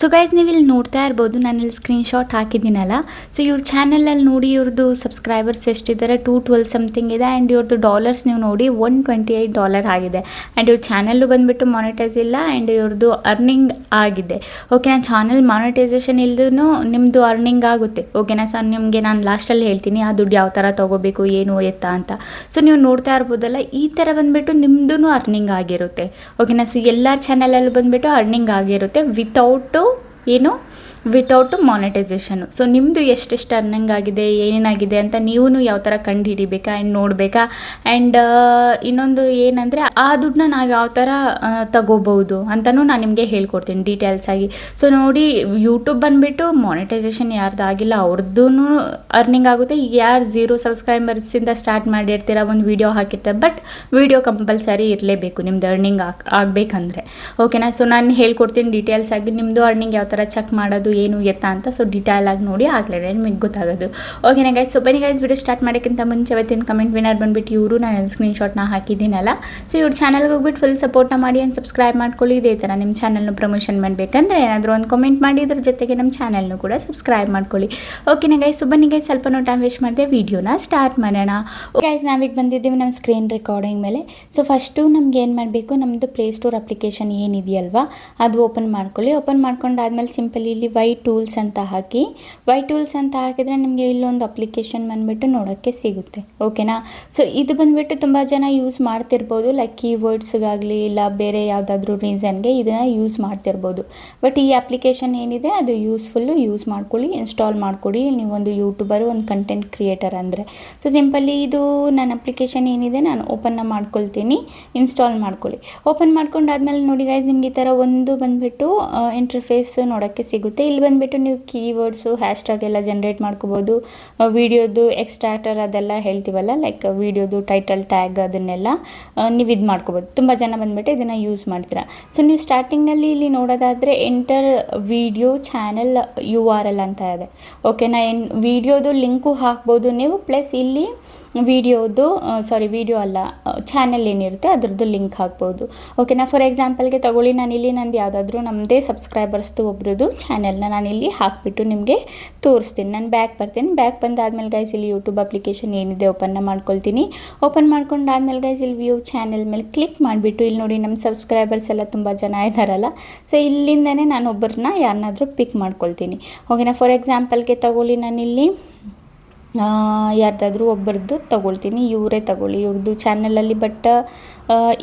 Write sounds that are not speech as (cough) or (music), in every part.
So guys ನೀವು ಇಲ್ಲಿ ನೋಡ್ತಾ ಇರ್ಬೋದು ನಾನು ಇಲ್ಲಿ ಸ್ಕ್ರೀನ್ಶಾಟ್ ಹಾಕಿದ್ದೀನಲ್ಲ. ಸೊ ಇವ್ರ ಚಾನಲಲ್ಲಿ ನೋಡಿ ಇವ್ರದ್ದು ಸಬ್ಸ್ಕ್ರೈಬರ್ಸ್ ಎಷ್ಟಿದ್ದಾರೆ? ಟೂ ಟ್ವೆಲ್ ಸಮಥಿಂಗ್ ಇದೆ ಆ್ಯಂಡ್ ಇವ್ರದ್ದು ಡಾಲರ್ಸ್ ನೀವು ನೋಡಿ ಒನ್ ಟ್ವೆಂಟಿ ಏಯ್ಟ್ ಡಾಲರ್ ಆಗಿದೆ. ಆ್ಯಂಡ್ ಇವ್ರ ಚಾನಲ್ಲು ಬಂದುಬಿಟ್ಟು ಮಾನಿಟೈಸ್ ಇಲ್ಲ ಆ್ಯಂಡ್ ಇವ್ರದ್ದು ಅರ್ನಿಂಗ್ ಆಗಿದೆ. ಓಕೆನಾ ಚಾನಲ್ ಮಾನಿಟೈಸೇಷನ್ ಇಲ್ದೂ ನಿಮ್ಮದು ಅರ್ನಿಂಗ್ ಆಗುತ್ತೆ. ಓಕೆನಾ ಸರ್ ನಿಮಗೆ ನಾನು ಲಾಸ್ಟಲ್ಲಿ ಹೇಳ್ತೀನಿ, ಆ ದುಡ್ಡು ಯಾವ ಥರ ತೊಗೋಬೇಕು, ಏನು ಎತ್ತ ಅಂತ. ಸೊ ನೀವು ನೋಡ್ತಾ ಇರ್ಬೋದಲ್ಲ, ಈ ಥರ ಬಂದುಬಿಟ್ಟು ನಿಮ್ಮದು ಅರ್ನಿಂಗ್ ಆಗಿರುತ್ತೆ. ಓಕೆನಾ ಸೊ ಎಲ್ಲ ಚಾನಲಲ್ಲಿ ಬಂದುಬಿಟ್ಟು ಅರ್ನಿಂಗ್ ಆಗಿರುತ್ತೆ ವಿತೌಟು ಏನು? ವಿತೌಟ್ ಮಾನಿಟೈಸೇಷನು ಸೊ ನಿಮ್ಮದು ಎಷ್ಟೆಷ್ಟು ಅರ್ನಿಂಗ್ ಆಗಿದೆ, ಏನೇನಾಗಿದೆ ಅಂತ ನೀವು ಯಾವ ಥರ ಕಂಡು ಹಿಡಿಬೇಕಾ ಆ್ಯಂಡ್ ನೋಡಬೇಕಾ ಆ್ಯಂಡ್ ಇನ್ನೊಂದು ಏನಂದರೆ, ಆ ದುಡ್ಡನ್ನ ನಾವು ಯಾವ ಥರ ತಗೋಬೋದು ಅಂತಲೂ ನಾನು ನಿಮಗೆ ಹೇಳ್ಕೊಡ್ತೀನಿ ಡೀಟೇಲ್ಸ್ ಆಗಿ. ಸೊ ನೋಡಿ ಯೂಟ್ಯೂಬ್ ಬಂದುಬಿಟ್ಟು ಮಾನಿಟೈಸೇಷನ್ ಯಾರ್ದು ಆಗಿಲ್ಲ ಅವ್ರದ್ದು ಅರ್ನಿಂಗ್ ಆಗುತ್ತೆ. ಈಗ ಯಾರು ಝೀರೋ ಸಬ್ಸ್ಕ್ರೈಬರ್ಸಿಂದ ಸ್ಟಾರ್ಟ್ ಮಾಡಿರ್ತೀರ, ಒಂದು ವೀಡಿಯೋ ಹಾಕಿರ್ತಾರೆ. ಬಟ್ ವೀಡಿಯೋ ಕಂಪಲ್ಸರಿ ಇರಲೇಬೇಕು, ನಿಮ್ದು ಅರ್ನಿಂಗ್ ಆಗ್, ಆಗಬೇಕಂದ್ರೆ. ಓಕೆನಾ ಸೊ ನಾನು ಹೇಳ್ಕೊಡ್ತೀನಿ ಡೀಟೇಲ್ಸ್ ಆಗಿ ನಿಮ್ಮದು ಅರ್ನಿಂಗ್ ಯಾವ ಥರ ಚೆಕ್ ಮಾಡೋದು ಏನು ಎತ್ತ ಅಂತ ಸೊ ಡಿಟೇಲ್ ಆಗಿ ನೋಡಿ ಆಗಲೇ ನಿಮಗೆ ಗೊತ್ತಾಗೋದು. ಓಕೆನಾ ಗೈಸ್ ಸೊ ಬನ್ನಿ ಗೈಸ್ ವಿಡಿಯೋ ಸ್ಟಾರ್ಟ್ ಮಾಡೋಕ್ಕಿಂತ ಮುಂಚೆ ಅವತ್ತಿನ ಕಮೆಂಟ್ ವಿನರ್ ಬಂದುಬಿಟ್ಟು ಇವರು, ನಾನು ಸ್ಕ್ರೀನ್ಶಾಟ್ನ ಹಾಕಿದ್ದೀನಲ್ಲ. ಸೊ ಇವ್ರ ಚಾನಲ್ಗೆ ಹೋಗ್ಬಿಟ್ಟು ಫುಲ್ ಸಪೋರ್ಟ್ನ ಮಾಡಿ ಆ್ಯಂಡ್ ಸಬ್ಸ್ಕ್ರೈಬ್ ಮಾಡ್ಕೊಳ್ಳಿ. ಇದೇ ಥರ ನಿಮ್ಮ ಚಾನಲ್ನ ಪ್ರಮೋಷನ್ ಮಾಡಬೇಕಂದ್ರೆ ಏನಾದರೂ ಒಂದು ಕಮೆಂಟ್ ಮಾಡಿ, ಇದ್ರ ಜೊತೆಗೆ ನಮ್ಮ ಚಾನಲ್ನು ಕೂಡ ಸಬ್ಸ್ಕ್ರೈಬ್ ಮಾಡ್ಕೊಳ್ಳಿ. ಓಕೆನಾ ಗೈಸ್ ಸೊ ಬನ್ನಿ ಗೈಸ್ ಸ್ವಲ್ಪ ಟೈಮ್ ವೇಸ್ಟ್ ಮಾಡಿದೆ ವೀಡಿಯೋನ ಸ್ಟಾರ್ಟ್ ಮಾಡೋಣ. ಗೈಸ್ ನಾವೀಗ ಬಂದಿದ್ದೀವಿ ನಮ್ಮ ಸ್ಕ್ರೀನ್ ರೆಕಾರ್ಡಿಂಗ್ ಮೇಲೆ. ಸೊ ಫಸ್ಟು ನಮ್ಗೆ ಏನು ಮಾಡಬೇಕು ನಮ್ಮದು ಪ್ಲೇಸ್ಟೋರ್ ಅಪ್ಲಿಕೇಶನ್ ಏನಿದೆಯಲ್ವಾ, ಅದು ಓಪನ್ ಮಾಡ್ಕೊಳ್ಳಿ. ಓಪನ್ ಮಾಡ್ಕೊಂಡಾದ್ಮೇಲೆ ಸಿಂಪಲಿ ಇಲ್ಲಿ ವೈ ಟೂಲ್ಸ್ ಅಂತ ಹಾಕಿ ವೈ ಟೂಲ್ಸ್ ಅಂತ ಹಾಕಿದರೆ ನಿಮಗೆ ಇಲ್ಲೊಂದು ಅಪ್ಲಿಕೇಶನ್ ಬಂದುಬಿಟ್ಟು ನೋಡೋಕ್ಕೆ ಸಿಗುತ್ತೆ. ಓಕೆನಾ ಸೊ ಇದು ಬಂದುಬಿಟ್ಟು ತುಂಬ ಜನ ಯೂಸ್ ಮಾಡ್ತಿರ್ಬೋದು ಲೈಕ್ ಕೀವರ್ಡ್ಸ್ಗಾಗಲಿ ಇಲ್ಲ ಬೇರೆ ಯಾವುದಾದ್ರೂ ರೀಸನ್ಗೆ ಇದನ್ನು ಯೂಸ್ ಮಾಡ್ತಿರ್ಬೋದು. ಬಟ್ ಈ ಅಪ್ಲಿಕೇಶನ್ ಏನಿದೆ, ಅದು ಯೂಸ್ಫುಲ್ಲು ಯೂಸ್ ಮಾಡ್ಕೊಳ್ಳಿ ಇನ್ಸ್ಟಾಲ್ ಮಾಡ್ಕೊಳ್ಳಿ ನೀವೊಂದು ಯೂಟ್ಯೂಬರು ಒಂದು ಕಂಟೆಂಟ್ ಕ್ರಿಯೇಟರ್ ಅಂದರೆ. ಸೊ ಸಿಂಪಲಿ ಇದು ನನ್ನ ಅಪ್ಲಿಕೇಶನ್ ಏನಿದೆ, ನಾನು ಓಪನ್ನ ಮಾಡ್ಕೊಳ್ತೀನಿ ಇನ್ಸ್ಟಾಲ್ ಮಾಡ್ಕೊಳ್ಳಿ. ಓಪನ್ ಮಾಡ್ಕೊಂಡಾದ್ಮೇಲೆ ನೋಡಿ ಗೈಸ್ ನಿಮ್ಗೆ ಈ ಥರ ಒಂದು ಬಂದುಬಿಟ್ಟು ಇಂಟರ್ಫೇಸ್ ನೋಡೋಕ್ಕೆ ಸಿಗುತ್ತೆ. ಇಲ್ಲಿ ಬಂದುಬಿಟ್ಟು ನೀವು ಕೀವರ್ಡ್ಸು ಹ್ಯಾಶ್ಟ್ಯಾಗ್ ಎಲ್ಲ ಜನ್ರೇಟ್ ಮಾಡ್ಕೋಬೋದು. ವೀಡಿಯೋದು ಎಕ್ಸ್ಟ್ರಾಕ್ಟರ್ ಅದೆಲ್ಲ ಹೇಳ್ತೀವಲ್ಲ ಲೈಕ್ ವೀಡಿಯೋದು ಟೈಟಲ್ ಟ್ಯಾಗ್ ಅದನ್ನೆಲ್ಲ ನೀವು ಇದು ಮಾಡ್ಕೋಬೋದು. ತುಂಬ ಜನ ಬಂದುಬಿಟ್ಟು ಇದನ್ನು ಯೂಸ್ ಮಾಡ್ತೀರಾ. ಸೊ ನೀವು ಸ್ಟಾರ್ಟಿಂಗಲ್ಲಿ ಇಲ್ಲಿ ನೋಡೋದಾದರೆ enter video channel U R L ಅಂತ ಇದೆ. ಓಕೆನಾ ಎನ್ ವೀಡಿಯೋದು ಲಿಂಕು ಹಾಕ್ಬೋದು ನೀವು ಪ್ಲಸ್ ಇಲ್ಲಿ ವೀಡಿಯೋದು ಸಾರಿ ವಿಡಿಯೋ ಅಲ್ಲ ಚಾನೆಲ್ ಏನಿರುತ್ತೆ ಅದ್ರದ್ದು ಲಿಂಕ್ ಹಾಕ್ಬೋದು. ಓಕೆನಾ ಫಾರ್ ಎಕ್ಸಾಂಪಲ್ಗೆ ತಗೊಳ್ಳಿ, ನಾನು ಇಲ್ಲಿ ನಂದು ಯಾವುದಾದ್ರೂ ನಮ್ಮದೇ ಸಬ್ಸ್ಕ್ರೈಬರ್ಸ್ದು ಒಬ್ರದ್ದು ಚಾನೆಲ್ನ ನಾನು ಇಲ್ಲಿ ಹಾಕಿಬಿಟ್ಟು ನಿಮಗೆ ತೋರಿಸ್ತೀನಿ. ನಾನು ಬ್ಯಾಕ್ ಬರ್ತೀನಿ. ಬ್ಯಾಕ್ ಬಂದಾದ್ಮೇಲೆ ಗೈಸ್ ಇಲ್ಲಿ ಯೂಟ್ಯೂಬ್ ಅಪ್ಲಿಕೇಶನ್ ಏನಿದೆ ಓಪನ್ನ ಮಾಡ್ಕೊಳ್ತೀನಿ. ಓಪನ್ ಮಾಡ್ಕೊಂಡಾದ್ಮೇಲೆ ಗೈಸ್ ಇಲ್ಲಿ ವ್ಯೂ ಚಾನೆಲ್ ಮೇಲೆ ಕ್ಲಿಕ್ ಮಾಡಿಬಿಟ್ಟು, ಇಲ್ಲಿ ನೋಡಿ ನಮ್ಮ ಸಬ್ಸ್ಕ್ರೈಬರ್ಸ್ ಎಲ್ಲ ತುಂಬ ಜನ ಇದ್ದಾರಲ್ಲ ಸೊ ಇಲ್ಲಿಂದನೇ ನಾನು ಒಬ್ಬರನ್ನ ಯಾರನ್ನಾದರೂ ಪಿಕ್ ಮಾಡ್ಕೊಳ್ತೀನಿ. ಓಕೆನಾ ಫಾರ್ ಎಕ್ಸಾಂಪಲ್ಗೆ ತಗೊಳ್ಳಿ ನಾನಿಲ್ಲಿ ಯಾರ್ದಾದ್ರೂ ಒಬ್ಬರದ್ದು ತೊಗೊಳ್ತೀನಿ, ಇವರೇ ತಗೊಳ್ಳಿ. ಇವ್ರದ್ದು ಚಾನಲಲ್ಲಿ ಬಟ್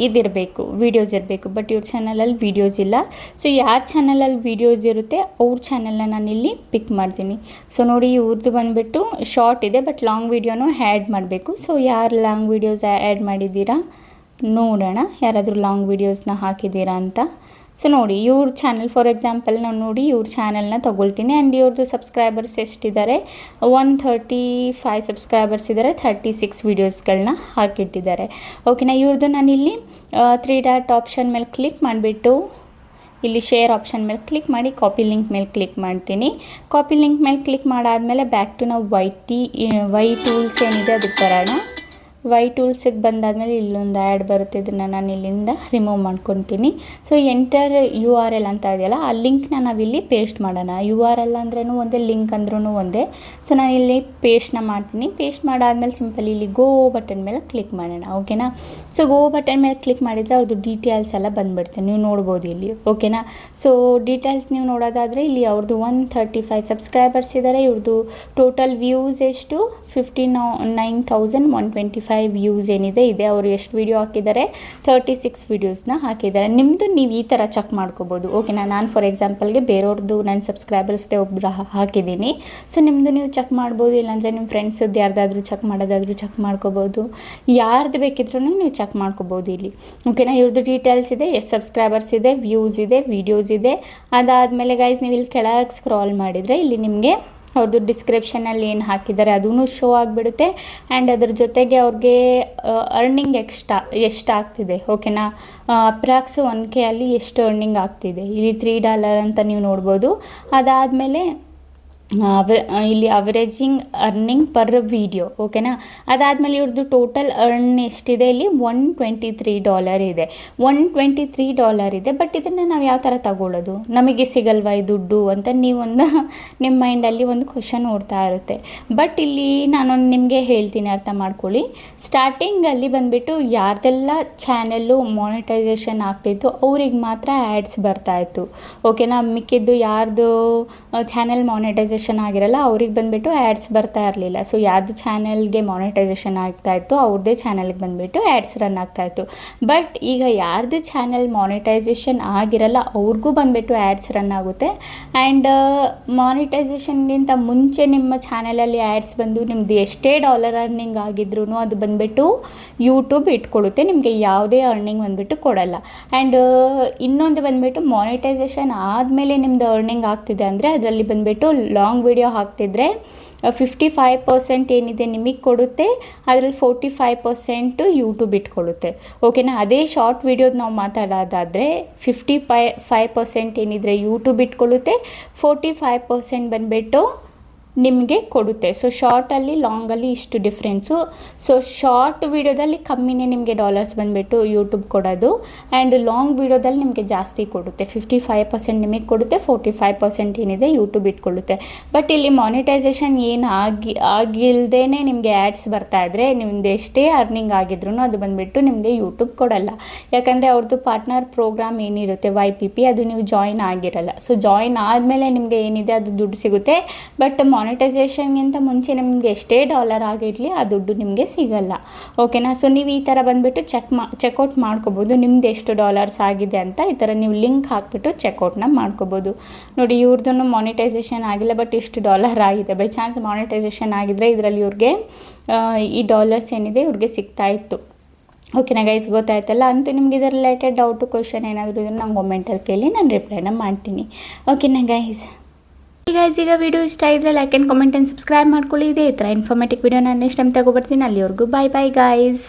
ಇದಿರಬೇಕು ವೀಡಿಯೋಸ್ ಇರಬೇಕು. ಬಟ್ ಇವ್ರ ಚಾನಲಲ್ಲಿ ವೀಡಿಯೋಸ್ ಇಲ್ಲ. ಸೊ ಯಾರ ಚಾನಲಲ್ಲಿ ವೀಡಿಯೋಸ್ ಇರುತ್ತೆ, ಅವ್ರ ಚಾನಲ್ನ ನಾನಿಲ್ಲಿ ಪಿಕ್ ಮಾಡ್ತೀನಿ. ಸೊ ನೋಡಿ ಇವ್ರದ್ದು ಬಂದುಬಿಟ್ಟು ಶಾರ್ಟ್ ಇದೆ ಬಟ್ ಲಾಂಗ್ ವೀಡಿಯೋನೂ ಆ್ಯಡ್ ಮಾಡಬೇಕು. ಸೊ ಯಾರು ಲಾಂಗ್ ವೀಡಿಯೋಸ್ ಆ್ಯಡ್ ಮಾಡಿದ್ದೀರಾ, ನೋಡೋಣ. ಯಾರಾದರೂ ಲಾಂಗ್ ವೀಡಿಯೋಸ್ನ ಹಾಕಿದ್ದೀರಾ ಅಂತ. ಸೊ ನೋಡಿ, ಇವ್ರ ಚಾನಲ್ ಫಾರ್ ಎಕ್ಸಾಂಪಲ್ ನಾನು ನೋಡಿ ಇವ್ರ ಚಾನಲ್ನ ತೊಗೊಳ್ತೀನಿ. ಆ್ಯಂಡ್ ಇವ್ರದ್ದು ಸಬ್ಸ್ಕ್ರೈಬರ್ಸ್ ಎಷ್ಟಿದ್ದಾರೆ ಒನ್ ಥರ್ಟಿ ಫೈವ್ ಸಬ್ಸ್ಕ್ರೈಬರ್ಸ್ ಇದ್ದಾರೆ ಥರ್ಟಿ ಸಿಕ್ಸ್ ವೀಡಿಯೋಸ್ಗಳನ್ನ ಹಾಕಿಟ್ಟಿದ್ದಾರೆ ಓಕೆನಾ ಇವ್ರದ್ದು ನಾನಿಲ್ಲಿ ತ್ರೀ ಡಾಟ್ ಆಪ್ಷನ್ ಮೇಲೆ ಕ್ಲಿಕ್ ಮಾಡಿಬಿಟ್ಟು, ಇಲ್ಲಿ ಶೇರ್ ಆಪ್ಷನ್ ಮೇಲೆ ಕ್ಲಿಕ್ ಮಾಡಿ ಕಾಪಿ ಲಿಂಕ್ ಮೇಲೆ ಕ್ಲಿಕ್ ಮಾಡ್ತೀನಿ. ಕಾಪಿ ಲಿಂಕ್ ಮೇಲೆ ಕ್ಲಿಕ್ ಮಾಡಾದಮೇಲೆ ಬ್ಯಾಕ್ ಟು ನಾವು ವೈ ಟಿ ವೈ ಟೂಲ್ಸ್ ಏನಿದೆ ಅದಕ್ಕೆ ಬರೋಣ ವೈ ಟೂಲ್ಸಿಗೆ ಬಂದಾದಮೇಲೆ ಇಲ್ಲೊಂದು ಆ್ಯಡ್ ಬರುತ್ತೆ. ಇದನ್ನು ನಾನು ಇಲ್ಲಿಂದ ರಿಮೂವ್ ಮಾಡ್ಕೊತೀನಿ. So enter U R L ಅಂತ ಇದೆಯಲ್ಲ, ಆ ಲಿಂಕ್ನ ನಾವಿಲ್ಲಿ ಪೇಸ್ಟ್ ಮಾಡೋಣ. ಯು ಆರ್ ಎಲ್ ಅಂದ್ರೂ ಒಂದೇ ಲಿಂಕ್ ಅಂದ್ರೂ ಒಂದೇ. ಸೊ ನಾನು ಇಲ್ಲಿ ಪೇಸ್ಟ್ನ ಮಾಡ್ತೀನಿ. ಪೇಸ್ಟ್ ಮಾಡಾದ್ಮೇಲೆ ಸಿಂಪಲ್ ಇಲ್ಲಿ ಗೋ ಬಟನ್ ಮೇಲೆ ಕ್ಲಿಕ್ ಮಾಡೋಣ. ಓಕೆನಾ ಸೊ ಗೋ ಬಟನ್ ಮೇಲೆ ಕ್ಲಿಕ್ ಮಾಡಿದರೆ ಅವ್ರದ್ದು ಡೀಟೇಲ್ಸ್ ಎಲ್ಲ ಬಂದುಬಿಡುತ್ತೆ. ನೀವು ನೋಡ್ಬೋದು ಇಲ್ಲಿ. ಓಕೆನಾ ಸೊ ಡೀಟೇಲ್ಸ್ ನೀವು ನೋಡೋದಾದರೆ ಇಲ್ಲಿ ಅವ್ರದ್ದು ಒನ್ ಥರ್ಟಿ ಫೈವ್ ಸಬ್ಸ್ಕ್ರೈಬರ್ಸ್ ಇದ್ದಾರೆ ಇವ್ರದ್ದು ಟೋಟಲ್ ವ್ಯೂಸ್ ಎಷ್ಟು? Fifty nine thousand one twenty five five views ಏನಿದೆ, ಇದೆ. ಅವರು ಎಷ್ಟು ವೀಡಿಯೋ ಹಾಕಿದ್ದಾರೆ? ತರ್ಟಿ ಸಿಕ್ಸ್ ವೀಡಿಯೋಸ್ನ ಹಾಕಿದ್ದಾರೆ. ನಿಮ್ಮದು ನೀವು ಈ ಥರ ಚೆಕ್ ಮಾಡ್ಕೋಬೋದು. ಓಕೆನಾ ನಾನು ಫಾರ್ ಎಕ್ಸಾಂಪಲ್ಗೆ ಬೇರೆಯವ್ರದ್ದು ನನ್ನ ಸಬ್ಸ್ಕ್ರೈಬರ್ಸ್ದೇ ಒಬ್ಬರು ಹಾಕಿದ್ದೀನಿ. ಸೊ ನಿಮ್ಮದು ನೀವು ಚೆಕ್ ಮಾಡ್ಬೋದು, ಇಲ್ಲಾಂದರೆ ನಿಮ್ಮ ಫ್ರೆಂಡ್ಸದ್ದು ಯಾರ್ದಾದ್ರೂ ಚೆಕ್ ಮಾಡೋದಾದ್ರೂ ಚೆಕ್ ಮಾಡ್ಕೋಬೋದು. ಯಾರ್ದು ಬೇಕಿದ್ರೂ ನೀವು ಚೆಕ್ ಮಾಡ್ಕೋಬೋದು ಇಲ್ಲಿ. ಓಕೆನಾ ಇವ್ರದ್ದು ಡೀಟೇಲ್ಸ್ ಇದೆ. ಎಷ್ಟು ಸಬ್ಸ್ಕ್ರೈಬರ್ಸ್ ಇದೆ ವ್ಯೂಸ್ ಇದೆ ವೀಡಿಯೋಸ್ ಇದೆ. ಅದಾದಮೇಲೆ ಗೈಸ್ ನೀವು ಇಲ್ಲಿ ಕೆಳಗೆ ಸ್ಕ್ರಾಲ್ ಮಾಡಿದರೆ ಇಲ್ಲಿ ನಿಮಗೆ ಅವ್ರದ್ದು ಡಿಸ್ಕ್ರಿಪ್ಷನಲ್ಲಿ ಏನು ಹಾಕಿದ್ದಾರೆ ಅದೂ ಶೋ ಆಗಿಬಿಡುತ್ತೆ. ಆ್ಯಂಡ್ ಅದ್ರ ಜೊತೆಗೆ ಅವ್ರಿಗೆ ಅರ್ನಿಂಗ್ ಎಕ್ಸ್ಟ್ರಾ ಎಷ್ಟು ಆಗ್ತಿದೆ ಓಕೆನಾ ಅಪ್ರಾಕ್ಸ್ ಒನ್ ಕೆ ಅಲ್ಲಿ ಎಷ್ಟು ಅರ್ನಿಂಗ್ ಆಗ್ತಿದೆ? ಇಲ್ಲಿ ತ್ರೀ ಡಾಲರ್ ಅಂತ ನೀವು ನೋಡ್ಬೋದು. ಅದಾದಮೇಲೆ ಇಲ್ಲಿ ಅವರೇಜಿಂಗ್ ಅರ್ನಿಂಗ್ ಪರ್ ವೀಡಿಯೋ ಓಕೆನಾ ಅದಾದಮೇಲೆ ಇವ್ರದ್ದು ಟೋಟಲ್ ಅರ್ನ್ ಎಷ್ಟಿದೆ ಇಲ್ಲಿ? ಒನ್ ಟ್ವೆಂಟಿ ತ್ರೀ ಡಾಲರ್ ಇದೆ. ಒನ್ ಟ್ವೆಂಟಿ ತ್ರೀ ಡಾಲರ್ ಇದೆ. ಬಟ್ ಇದನ್ನು ನಾವು ಯಾವ ಥರ ತಗೊಳ್ಳೋದು ನಮಗೆ ಸಿಗಲ್ವಾ ಈ ದುಡ್ಡು ಅಂತ ನೀವೊಂದು (laughs) ನಿಮ್ಮ ಮೈಂಡಲ್ಲಿ ಒಂದು ಕ್ವಶನ್ ಓಡ್ತಾ ಇರುತ್ತೆ. ಬಟ್ ಇಲ್ಲಿ ನಾನೊಂದು ನಿಮಗೆ ಹೇಳ್ತೀನಿ, ಅರ್ಥ ಮಾಡ್ಕೊಳ್ಳಿ. ಸ್ಟಾರ್ಟಿಂಗಲ್ಲಿ ಬಂದುಬಿಟ್ಟು ಯಾರ್ದೆಲ್ಲ ಚಾನೆಲ್ಲು ಮಾನಿಟೈಸೇಷನ್ ಆಗ್ತಿತ್ತು, ಅವ್ರಿಗೆ ಮಾತ್ರ ಆ್ಯಡ್ಸ್ ಬರ್ತಾಯಿತ್ತು ಓಕೆನಾ ಮಿಕ್ಕಿದ್ದು ಯಾರ್ದು ಚಾನೆಲ್ ಮಾನಿಟೈಸೇಷನ್ ಆಗಿರಲ್ಲ, ಅವ್ರಿಗೆ ಬಂದುಬಿಟ್ಟು ಆ್ಯಡ್ಸ್ ಬರ್ತಾ ಇರಲಿಲ್ಲ. ಸೊ ಯಾರ್ದು ಚಾನಲ್ಗೆ ಮಾನಿಟೈಸೇಷನ್ ಆಗ್ತಾ ಇತ್ತು ಅವ್ರದ್ದೇ ಚಾನಲ್ಗೆ ಬಂದುಬಿಟ್ಟು ಆ್ಯಡ್ಸ್ ರನ್ ಆಗ್ತಾಯಿತ್ತು ಬಟ್ ಈಗ ಯಾರ್ದು ಚಾನೆಲ್ ಮಾನಿಟೈಸೇಷನ್ ಆಗಿರಲ್ಲ, ಅವ್ರಿಗೂ ಬಂದುಬಿಟ್ಟು ಆ್ಯಡ್ಸ್ ರನ್ ಆಗುತ್ತೆ. ಆ್ಯಂಡ್ ಮಾನಿಟೈಸೇಷನ್ಗಿಂತ ಮುಂಚೆ ನಿಮ್ಮ ಚಾನಲಲ್ಲಿ ಆ್ಯಡ್ಸ್ ಬಂದು ನಿಮ್ಮದು ಎಷ್ಟೇ ಡಾಲರ್ ಅರ್ನಿಂಗ್ ಆಗಿದ್ರೂ ಅದು ಬಂದುಬಿಟ್ಟು ಯೂಟ್ಯೂಬ್ ಇಟ್ಕೊಡುತ್ತೆ ನಿಮಗೆ ಯಾವುದೇ ಅರ್ನಿಂಗ್ ಬಂದುಬಿಟ್ಟು ಕೊಡಲ್ಲ. ಆ್ಯಂಡ್ ಇನ್ನೊಂದು ಬಂದುಬಿಟ್ಟು ಮಾನಿಟೈಸೇಷನ್ ಆದಮೇಲೆ ನಿಮ್ಮದು ಅರ್ನಿಂಗ್ ಆಗ್ತಿದೆ ಅಂದರೆ, ಅದರಲ್ಲಿ ಬಂದುಬಿಟ್ಟು ಲಾಂಗ್ ವಿಡಿಯೋ ಹಾಕ್ತಿದ್ರೆ ಫಿಫ್ಟಿ ಫೈವ್ ಪರ್ಸೆಂಟ್ ಏನಿದೆ ನಿಮಗೆ ಕೊಡುತ್ತೆ, ಅದರಲ್ಲಿ ಫೋರ್ಟಿ ಫೈವ್ ಪರ್ಸೆಂಟು ಯೂಟ್ಯೂಬ್ ಇಟ್ಕೊಳ್ಳುತ್ತೆ ಓಕೆನಾ ಅದೇ ಶಾರ್ಟ್ ವಿಡಿಯೋದು ನಾವು ಮಾತಾಡೋದಾದರೆ ಫಿಫ್ಟಿ ಫೈ ಫೈವ್ ಪರ್ಸೆಂಟ್ ಏನಿದ್ರೆ ಯೂಟ್ಯೂಬ್ ಇಟ್ಕೊಳ್ಳುತ್ತೆ ಫೋರ್ಟಿ ಫೈವ್ ಪರ್ಸೆಂಟ್ ಬಂದುಬಿಟ್ಟು ನಿಮಗೆ ಕೊಡುತ್ತೆ. ಸೊ ಶಾರ್ಟಲ್ಲಿ ಲಾಂಗಲ್ಲಿ ಇಷ್ಟು ಡಿಫ್ರೆನ್ಸು ಸೊ ಶಾರ್ಟ್ ವೀಡಿಯೋದಲ್ಲಿ ಕಮ್ಮಿನೇ ನಿಮಗೆ ಡಾಲರ್ಸ್ ಬಂದುಬಿಟ್ಟು ಯೂಟ್ಯೂಬ್ ಕೊಡೋದು. ಆ್ಯಂಡ್ ಲಾಂಗ್ ವೀಡಿಯೋದಲ್ಲಿ ನಿಮಗೆ ಜಾಸ್ತಿ ಕೊಡುತ್ತೆ. ಫಿಫ್ಟಿ ಫೈವ್ ಪರ್ಸೆಂಟ್ ನಿಮಗೆ ಕೊಡುತ್ತೆ ಫೋರ್ಟಿ ಫೈವ್ ಪರ್ಸೆಂಟ್ ಏನಿದೆ ಯೂಟ್ಯೂಬ್ ಇಟ್ಕೊಳ್ಳುತ್ತೆ. ಬಟ್ ಇಲ್ಲಿ ಮಾನಿಟೈಸೇಷನ್ ಏನು ಆಗಿ ಆಗಿಲ್ಲದೇ ನಿಮಗೆ ಆ್ಯಡ್ಸ್ ಬರ್ತಾ ಇದ್ದರೆ ನಿಮ್ದು ಎಷ್ಟೇ ಅರ್ನಿಂಗ್ ಆಗಿದ್ರು ಅದು ಬಂದುಬಿಟ್ಟು ನಿಮಗೆ ಯೂಟ್ಯೂಬ್ ಕೊಡಲ್ಲ. ಯಾಕಂದರೆ ಅವ್ರದ್ದು ಪಾರ್ಟ್ನರ್ ಪ್ರೋಗ್ರಾಮ್ ಏನಿರುತ್ತೆ ವೈ ಪಿ ಪಿ ಅದು ನೀವು ಜಾಯಿನ್ ಆಗಿರಲ್ಲ. ಸೊ ಜಾಯಿನ್ ಆದಮೇಲೆ ನಿಮಗೆ ಏನಿದೆ, ಅದು ದುಡ್ಡು ಸಿಗುತ್ತೆ. ಬಟ್ ಮಾನಿಟೈಸೇಷನ್ಗಿಂತ ಮುಂಚೆ ನಿಮಗೆ ಎಷ್ಟೇ ಡಾಲರ್ ಆಗಿರಲಿ, ಆ ದುಡ್ಡು ನಿಮಗೆ ಸಿಗಲ್ಲ. ಓಕೆನಾ ಸೊ ನೀವು ಈ ಥರ ಬಂದುಬಿಟ್ಟು ಚೆಕ್ ಮಾ ಚೆಕ್ಔಟ್ ಮಾಡ್ಕೋಬೋದು. ನಿಮ್ದು ಎಷ್ಟು ಡಾಲರ್ಸ್ ಆಗಿದೆ ಅಂತ ಈ ಥರ ನೀವು ಲಿಂಕ್ ಹಾಕಿಬಿಟ್ಟು ಚೆಕ್ಔಟ್ನ ಮಾಡ್ಕೋಬೋದು. ನೋಡಿ ಇವ್ರದ್ದು ಮಾನಿಟೈಸೇಷನ್ ಆಗಿಲ್ಲ ಬಟ್ ಇಷ್ಟು ಡಾಲರ್ ಆಗಿದೆ. ಬೈ ಚಾನ್ಸ್ ಮಾನಿಟೈಸೇಷನ್ ಆಗಿದ್ರೆ ಇದರಲ್ಲಿ ಇವ್ರಿಗೆ ಈ ಡಾಲರ್ಸ್ ಏನಿದೆ ಇವ್ರಿಗೆ ಸಿಗ್ತಾ ಇತ್ತು. ಓಕೆನಾ ಗೈಸ್ ಗೊತ್ತಾಯ್ತಲ್ಲ? ಅಂತೂ ನಿಮ್ಗೆ ಇದರ ರಿಲೇಟೆಡ್ ಡೌಟು ಕ್ವಶನ್ ಏನಾದರೂ ಇದ್ರೆ ನಂಗೆ ಮೊಮೆಂಟಲ್ಲಿ ಕೇಳಿ, ನಾನು ರಿಪ್ಲೈನ ಮಾಡ್ತೀನಿ. ಓಕೆನಾ ಗೈಸ್ ಗೈಸ್ ಈಗ ವಿಡಿಯೋ ಇಷ್ಟ ಇದ್ರೆ like and comment and subscribe ಮಾಡ್ಕೊಳ್ಳಿ. ಇದೇ ಥರ ಇನ್ಫಾರ್ಮೇಟಿವ್ ವಿಡಿಯೋ ನಾನು ನೆಕ್ಸ್ಟ್ ಟೈಮ್ ತಗೊಬರ್ತೀನಿ ಅಲ್ಲಿವರೆಗೂ ಬಾಯ್ ಬಾಯ್ ಗೈಸ್